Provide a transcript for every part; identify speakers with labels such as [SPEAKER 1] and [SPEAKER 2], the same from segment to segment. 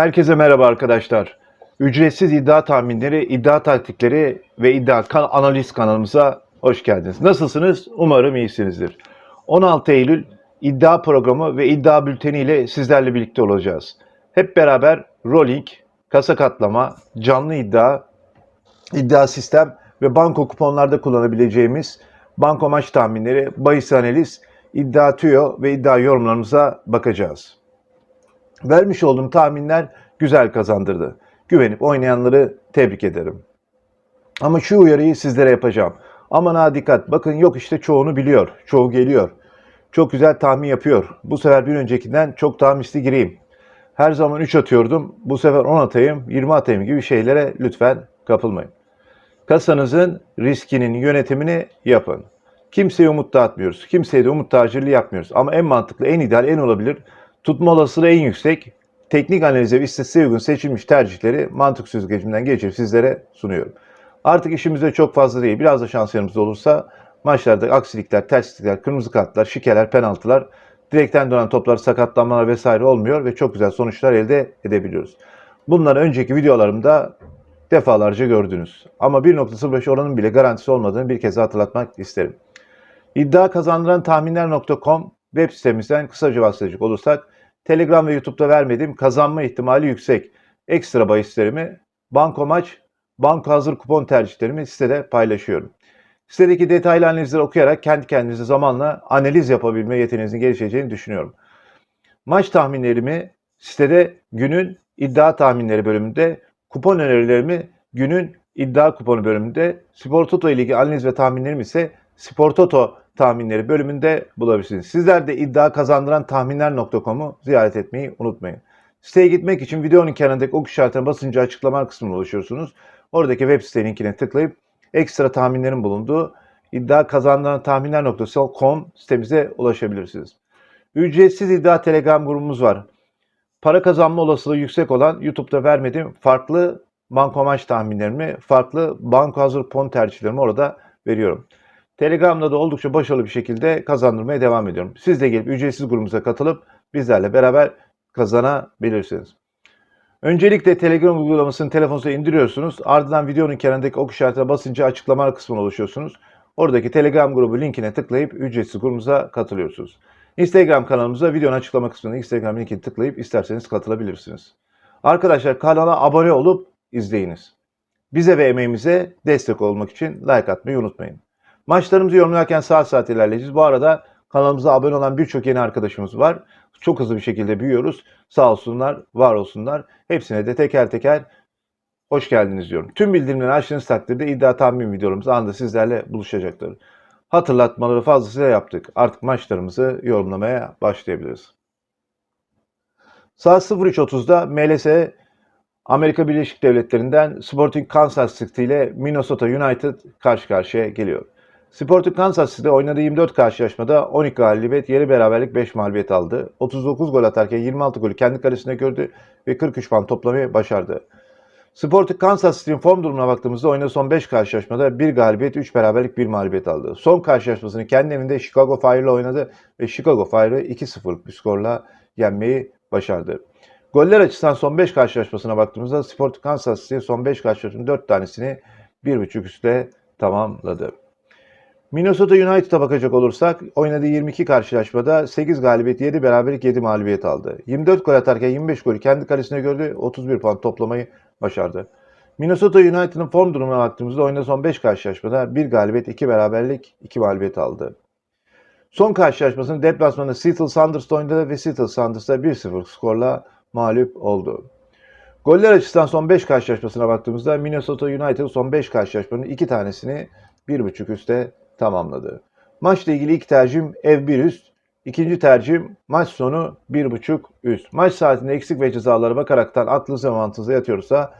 [SPEAKER 1] Herkese merhaba arkadaşlar. Ücretsiz iddia tahminleri, iddia taktikleri ve iddia kan- analiz kanalımıza hoş geldiniz. Nasılsınız? Umarım iyisinizdir. 16 Eylül iddia programı ve iddia bülteni ile sizlerle birlikte olacağız. Hep beraber rolling, kasa katlama, canlı iddia, iddia sistem ve banko kuponlarda kullanabileceğimiz banko maç tahminleri, bahis analiz, iddia tüyo ve iddia yorumlarımıza bakacağız. Vermiş olduğum tahminler güzel kazandırdı. Güvenip oynayanları tebrik ederim. Ama şu uyarıyı sizlere yapacağım. Aman ha dikkat. Bakın yok işte çoğunu biliyor. Çoğu geliyor. Çok güzel tahmin yapıyor. Bu sefer bir öncekinden çok daha misli gireyim. Her zaman 3 atıyordum. Bu sefer 10 atayım, 20 atayım gibi şeylere lütfen kapılmayın. Kasanızın riskinin yönetimini yapın. Kimseye umut dağıtmıyoruz. Kimseye de umut tacirliği yapmıyoruz. Ama en mantıklı, en ideal, en olabilir, tutma olasılığı en yüksek, teknik analize ve istatistiğe uygun seçilmiş tercihleri mantık süzgecimden geçirip sizlere sunuyorum. Artık işimizde çok fazla değil. Biraz da şans yanımızda olursa maçlarda aksilikler, terslikler, kırmızı kartlar, şikeler, penaltılar, direkten dönen toplar, sakatlanmalar vesaire olmuyor ve çok güzel sonuçlar elde edebiliyoruz. Bunları önceki videolarımda defalarca gördünüz. Ama 1.05 oranın bile garantisi olmadığını bir kez hatırlatmak isterim. İddia kazandıran tahminler.com web sitemizden kısaca bahsedecek olursak Telegram ve YouTube'da vermediğim kazanma ihtimali yüksek ekstra bahislerimi banko maç, banko hazır kupon tercihlerimi sitede paylaşıyorum. Sitedeki detaylı analizleri okuyarak kendi kendinize zamanla analiz yapabilme yeteneğinizin gelişeceğini düşünüyorum. Maç tahminlerimi sitede günün iddia tahminleri bölümünde, kupon önerilerimi günün iddia kuponu bölümünde, Spor Toto ile ilgili analiz ve tahminlerimi ise Spor Toto tahminleri bölümünde bulabilirsiniz. Sizler de iddia kazandıran tahminler.com'u ziyaret etmeyi unutmayın. Siteye gitmek için videonun kenarındaki ok işaretine basınca açıklama kısmına ulaşıyorsunuz. Oradaki web site linkine tıklayıp ekstra tahminlerin bulunduğu iddia kazandıran tahminler.com sitemize ulaşabilirsiniz. Ücretsiz iddia telegram grubumuz var. Para kazanma olasılığı yüksek olan YouTube'da vermediğim farklı banko maç tahminlerimi, farklı banko hazır pon tercihlerimi orada veriyorum. Telegram'da da oldukça başarılı bir şekilde kazandırmaya devam ediyorum. Siz de gelip ücretsiz grubumuza katılıp bizlerle beraber kazanabilirsiniz. Öncelikle Telegram uygulamasını telefonunuza indiriyorsunuz. Ardından videonun kenarındaki ok işaretine basınca açıklamalar kısmına ulaşıyorsunuz. Oradaki Telegram grubu linkine tıklayıp ücretsiz grubumuza katılıyorsunuz. Instagram kanalımıza videonun açıklama kısmına Instagram linkini tıklayıp isterseniz katılabilirsiniz. Arkadaşlar kanala abone olup izleyiniz. Bize ve emeğimize destek olmak için like atmayı unutmayın. Maçlarımızı yorumlarken saat saat ilerleyeceğiz. Bu arada kanalımıza abone olan birçok yeni arkadaşımız var. Çok hızlı bir şekilde büyüyoruz. Sağ olsunlar, var olsunlar. Hepsine de teker teker hoş geldiniz diyorum. Tüm bildirimleri açtığınız takdirde iddia tahmin videolarımız anında sizlerle buluşacaktır. Hatırlatmaları fazlasıyla yaptık. Artık maçlarımızı yorumlamaya başlayabiliriz. Saat 03.30'da MLS Amerika Birleşik Devletleri'nden Sporting Kansas City ile Minnesota United karşı karşıya geliyor. Sporting Kansas City'de oynadığı 24 karşılaşmada 12 galibiyet, yeri beraberlik 5 mağlubiyet aldı. 39 gol atarken 26 golü kendi kalesine gördü ve 43 puan toplamayı başardı. Sporting Kansas City'nin form durumuna baktığımızda oynadığı son 5 karşılaşmada 1 galibiyet, 3 beraberlik, 1 mağlubiyet aldı. Son karşılaşmasını kendi evinde Chicago Fire ile oynadı ve Chicago Fire'ı 2-0'lık bir skorla yenmeyi başardı. Goller açısından son 5 karşılaşmasına baktığımızda Sporting Kansas City son 5 karşılaşmanın 4 tanesini 1.5 üstte tamamladı. Minnesota United'a bakacak olursak oynadığı 22 karşılaşmada 8 galibiyet, 7 beraberlik, 7 mağlubiyet aldı. 24 gol atarken 25 golü kendi kalesine gördü, 31 puan toplamayı başardı. Minnesota United'ın form durumuna baktığımızda oynadığı son 5 karşılaşmada 1 galibiyet, 2 beraberlik, 2 mağlubiyet aldı. Son karşılaşmasını deplasmanda Seattle Sounders'ta oynadı ve Seattle Sounders'ta 1-0 skorla mağlup oldu. Goller açısından son 5 karşılaşmasına baktığımızda Minnesota United son 5 karşılaşmanın 2 tanesini 1.5 üstte tamamladı. Maçla ilgili ilk tercihim ev 1 üst, ikinci tercihim maç sonu 1.5 üst. Maç saatinde eksik ve cezalara bakaraktan aklınıza ve mantığınıza yatıyorsa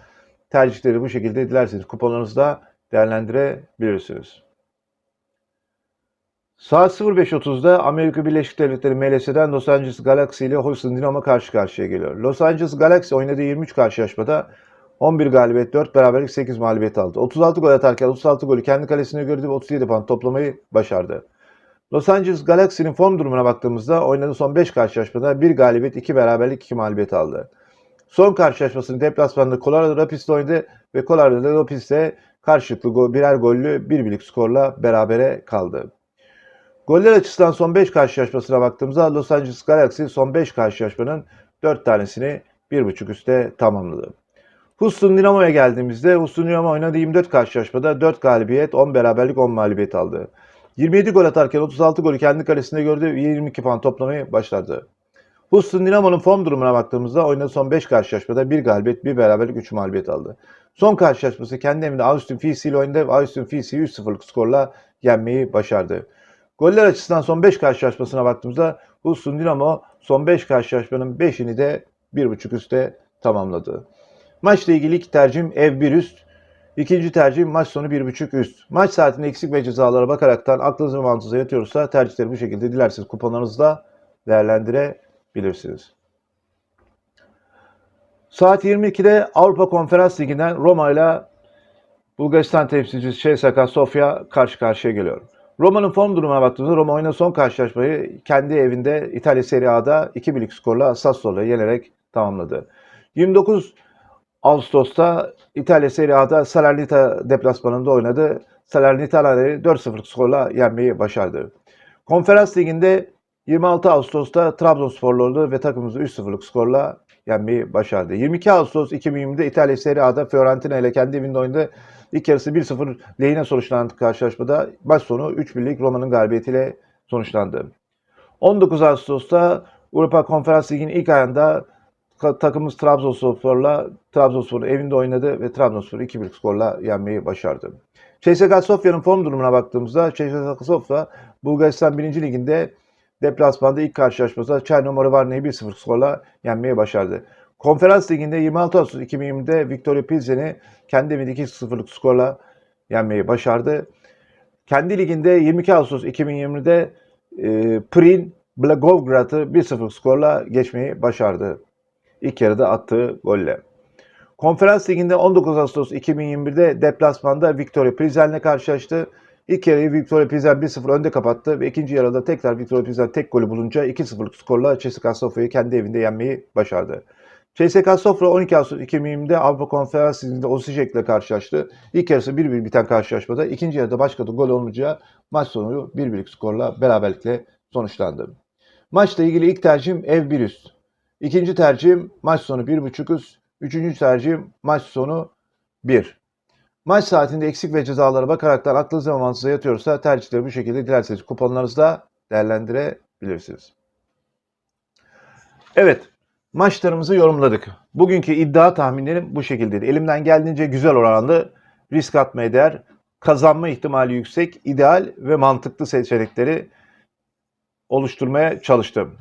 [SPEAKER 1] tercihleri bu şekilde dilerseniz kuponlarınızda değerlendirebilirsiniz. Saat 05.30'da Amerika Birleşik Devletleri MLS'den Los Angeles Galaxy ile Houston Dynamo karşı karşıya geliyor. Los Angeles Galaxy oynadığı 23 karşılaşmada 11 galibiyet, 4 beraberlik, 8 mağlubiyet aldı. 36 gol atarken 36 golü kendi kalesine gördü ve 37 puan toplamayı başardı. Los Angeles Galaxy'nin form durumuna baktığımızda oynadığı son 5 karşılaşmada 1 galibiyet, 2 beraberlik, 2 mağlubiyet aldı. Son karşılaşmasını deplasmanda Colorado Rapids'te oynadı ve Colorado Rapids'te karşılıklı birer gollü bir birlik skorla berabere kaldı. Goller açısından son 5 karşılaşmasına baktığımızda Los Angeles Galaxy son 5 karşılaşmanın 4 tanesini 1.5 üste tamamladı. Houston Dynamo'ya geldiğimizde Houston Dynamo oynadığı 24 karşılaşmada 4 galibiyet, 10 beraberlik, 10 mağlubiyet aldı. 27 gol atarken 36 golü kendi kalesinde gördü ve 22 puan toplamayı başardı. Houston Dynamo'nun form durumuna baktığımızda oynadığı son 5 karşılaşmada 1 galibiyet, 1 beraberlik, 3 mağlubiyet aldı. Son karşılaşması kendi evinde Austin Fisi ile oynadı ve Austin Fisi'yi 3-0'lık skorla yenmeyi başardı. Goller açısından son 5 karşılaşmasına baktığımızda Houston Dynamo son 5 karşılaşmanın 5'ini de 1.5 üste tamamladı. Maçla ilgili ilk tercihim ev 1 üst. İkinci tercihim maç sonu 1.5 üst. Maç saatinde eksik ve cezalara bakaraktan aklınız ve mantığınıza yatıyorsa tercihleri bu şekilde dilerseniz kuponlarınızda değerlendirebilirsiniz. Saat 22'de Avrupa Konferans Ligi'nden Roma ile Bulgaristan temsilcisi CSKA Sofya karşı karşıya geliyor. Roma'nın form durumuna baktığımızda Roma oynadığı son karşılaşmayı kendi evinde İtalya Serie A'da 2 birlik skorla Sassuolo'yu yenerek tamamladı. 29 Ağustos'ta İtalya Serie A'da Salernita deplasmanında oynadı. Salernita'ları 4-0 skorla yenmeyi başardı. Konferans Ligi'nde 26 Ağustos'ta Trabzonspor'la oynadı ve takımımızı 3-0'lık skorla yenmeyi başardı. 22 Ağustos 2020'de İtalya Serie A'da Fiorentina ile kendi evinde oynadı. İlk yarısı 1-0 lehine sonuçlanan karşılaşmada maç sonu 3-1'lik Roma'nın galibiyetiyle sonuçlandı. 19 Ağustos'ta Avrupa Konferans Ligi'nin ilk ayında takımımız Trabzonspor'la Trabzonspor'un evinde oynadı ve Trabzonspor'u 2-1 skorla yenmeyi başardı. CSKA Sofya'nın form durumuna baktığımızda CSKA Sofya Bulgaristan 1. Liginde deplasmanda ilk karşılaşmasında Çaynomor'u Varna'yı 1-0 skorla yenmeyi başardı. Konferans Ligi'nde 26 Ağustos 2020'de Victoria Pilsen'i kendi evinde 2-0'lık skorla yenmeyi başardı. Kendi liginde 22 Ağustos 2020'de e, Prin Blagovgrad'ı 1-0 skorla geçmeyi başardı. İlk yarıda attığı golle. Konferans Ligi'nde 19 Ağustos 2021'de deplasmanda Victoria Pilsen'le karşılaştı. İlk yarıyı Victoria Pilsen 1-0 önde kapattı ve ikinci yarıda tekrar Victoria Pilsen tek golü bulunca 2-0'lık skorla CSKA Sofya'yı kendi evinde yenmeyi başardı. CSKA Sofya 12 Ağustos 2020'de Avrupa Konferans Ligi'nde Osijek'le karşılaştı. İlk yarısı 1-1 biten karşılaşmada ikinci yarıda başka da gol olunca maç sonu 1-1'lik skorla beraberlikle sonuçlandı. Maçla ilgili ilk tercihim ev 1 üst. İkinci tercihim maç sonu 1.5 üst. Üçüncü tercihim maç sonu 1. Maç saatinde eksik ve cezalara bakaraktan aklınıza ve mantığınıza yatıyorsa tercihleri bu şekilde dilerseniz kuponlarınızda değerlendirebilirsiniz. Evet, maçlarımızı yorumladık. Bugünkü iddia tahminlerim bu şekildeydi. Elimden geldiğince güzel oranlı, risk atmaya değer, kazanma ihtimali yüksek, ideal ve mantıklı seçenekleri oluşturmaya çalıştım.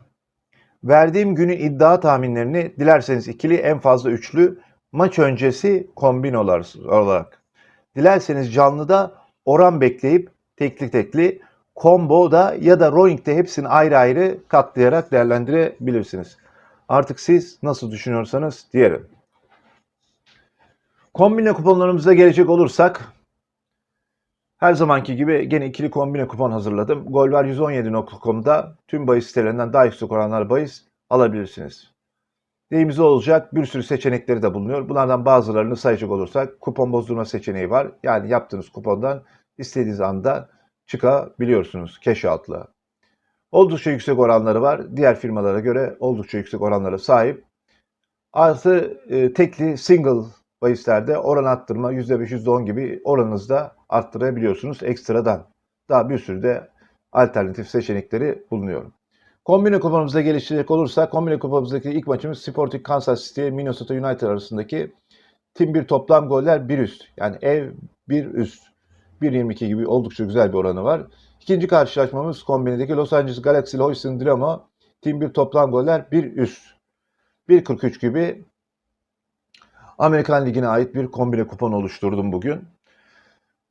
[SPEAKER 1] Verdiğim günü iddia tahminlerini dilerseniz ikili en fazla üçlü maç öncesi kombin olarak. Dilerseniz canlıda oran bekleyip tekli tekli combo'da ya da rowing'de hepsini ayrı ayrı katlayarak değerlendirebilirsiniz. Artık siz nasıl düşünüyorsanız diyelim. Kombine kuponlarımıza gelecek olursak her zamanki gibi gene ikili kombine kupon hazırladım. Golver117.com'da tüm bahis sitelerinden daha yüksek oranlar bahis alabilirsiniz. Deyimiz olacak bir sürü seçenekleri de bulunuyor. Bunlardan bazılarını sayacak olursak kupon bozdurma seçeneği var. Yani yaptığınız kupondan istediğiniz anda çıkabiliyorsunuz cash out'la. Oldukça yüksek oranları var. Diğer firmalara göre oldukça yüksek oranlara sahip. Artı e, tekli single bahislerde oran arttırma %5, %10 gibi oranınızda arttırabiliyorsunuz ekstradan. Daha bir sürü de alternatif seçenekleri bulunuyor. Kombine kuponumuza geliştirecek olursa kombine kuponumuzdaki ilk maçımız Sporting Kansas City Minnesota United arasındaki tim bir toplam goller 1 üst. Yani ev 1 üst. 1.22 gibi oldukça güzel bir oranı var. İkinci karşılaşmamız kombinedeki Los Angeles Galaxy ile Houston Dynamo tim bir toplam goller 1 üst. 1.43 gibi Amerikan Ligi'ne ait bir kombine kupon oluşturdum bugün.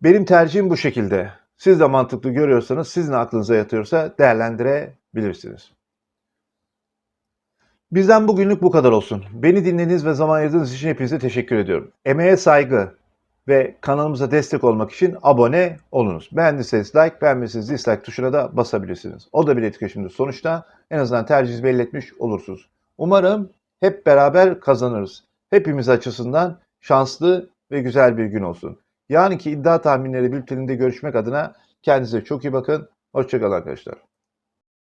[SPEAKER 1] Benim tercihim bu şekilde. Siz de mantıklı görüyorsanız, sizin aklınıza yatıyorsa değerlendirebilirsiniz. Bizden bugünlük bu kadar olsun. Beni dinlediğiniz ve zaman ayırdığınız için hepinize teşekkür ediyorum. Emeğe saygı ve kanalımıza destek olmak için abone olunuz. Beğendiyseniz like, beğenmezseniz dislike tuşuna da basabilirsiniz. O da bir etkileşimdir. Sonuçta en azından tercihinizi belli etmiş olursunuz. Umarım hep beraber kazanırız. Hepimiz açısından şanslı ve güzel bir gün olsun. Yarınki iddia tahminleri bülteninde görüşmek adına kendinize çok iyi bakın. Hoşçakalın arkadaşlar.